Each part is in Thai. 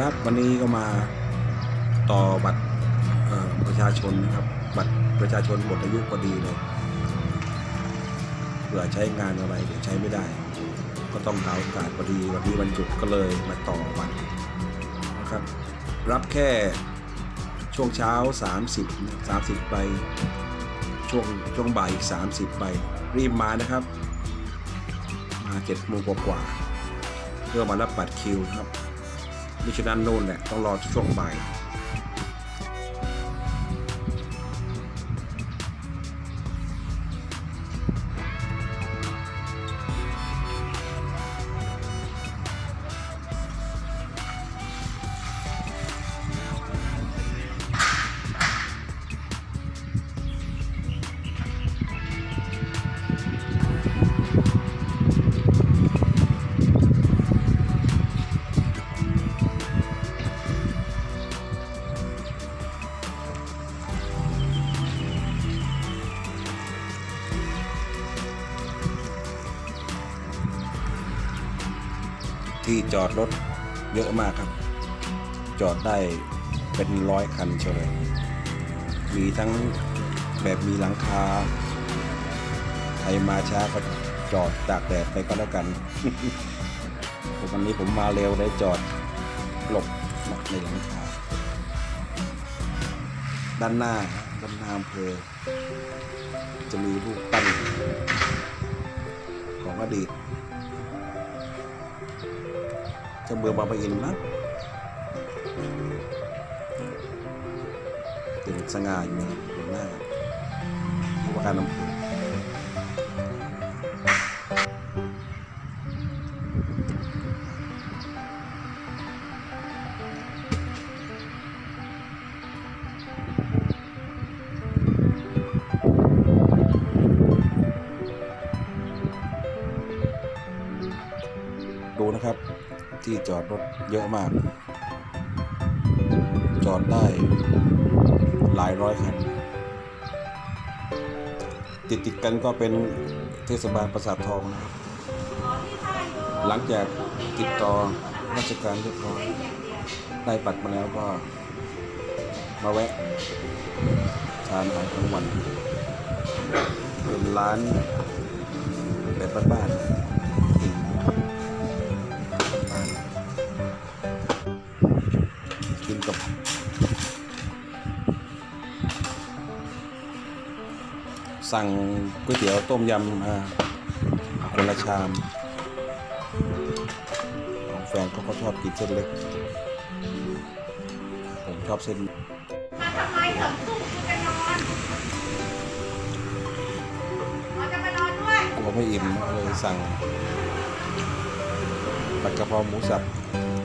ครับ วันนี้ก็มาต่อบัตรประชาชนนะครับ บัตรประชาชนหมดอายุพอดีเลยเผื่อใช้งานอะไรเดี๋ยวใช้ไม่ได้ ก็ต้องหาโอกาสพอดีวันนี้วันหยุดก็เลยมาต่อบัตรนะครับ รับแค่ช่วงเช้า 30 30ใบช่วงช่วงบ่ายอีก 30ใบรีบมานะครับ มา7โมงกว่าเพื่อมารับบัตรคิวนะครับ มิฉะนั้นโน่นแหละต้องรอช่วงบ่าย ที่จอดรถเยอะมากครับ จอดได้เป็นร้อยคันเชียวเลยมีทั้งแบบมีหลังคาใครมาช้าก็จอดตากแดดไปก็แล้วกันผมวันนี้ผมมาเร็วได้จอดหลบในหลังคาด้านหน้าด้านหน้าอำเภอ จะมีรูปปั้นของอดีต จะเมืองบางปะอินมั้งเป็นสง่าอยู่นะอยู่หน้าว่าการอำเภอดูนะครับ ที่จอดรถเยอะมาก จอดได้หลายร้อยคัน ติดติดกันก็เป็นเทศบาลประสาททองนะครับ หลังจากติดต่อราชการเรียบร้อยได้บัตรมาแล้วก็มาแวะทานอาหารกลางวันเป็นร้านแบบบ้านๆ สั่งก๋วยเตี๋ยวต้มยำมาคนละชาม ของแฟนเขาก็ชอบกินเส้นเล็ก ผมชอบเส้นมาทำไมถึงตุ้มจะนอนเราจะไปนอนด้วยกลัวไม่อิ่มก็เลยสั่งผัดกะเพราหมูสับ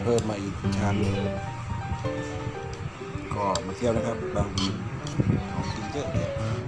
เพิ่มมาอีกชามหนึงก็มาเที่ยวนะครับบางพีของกินเยอะแยะ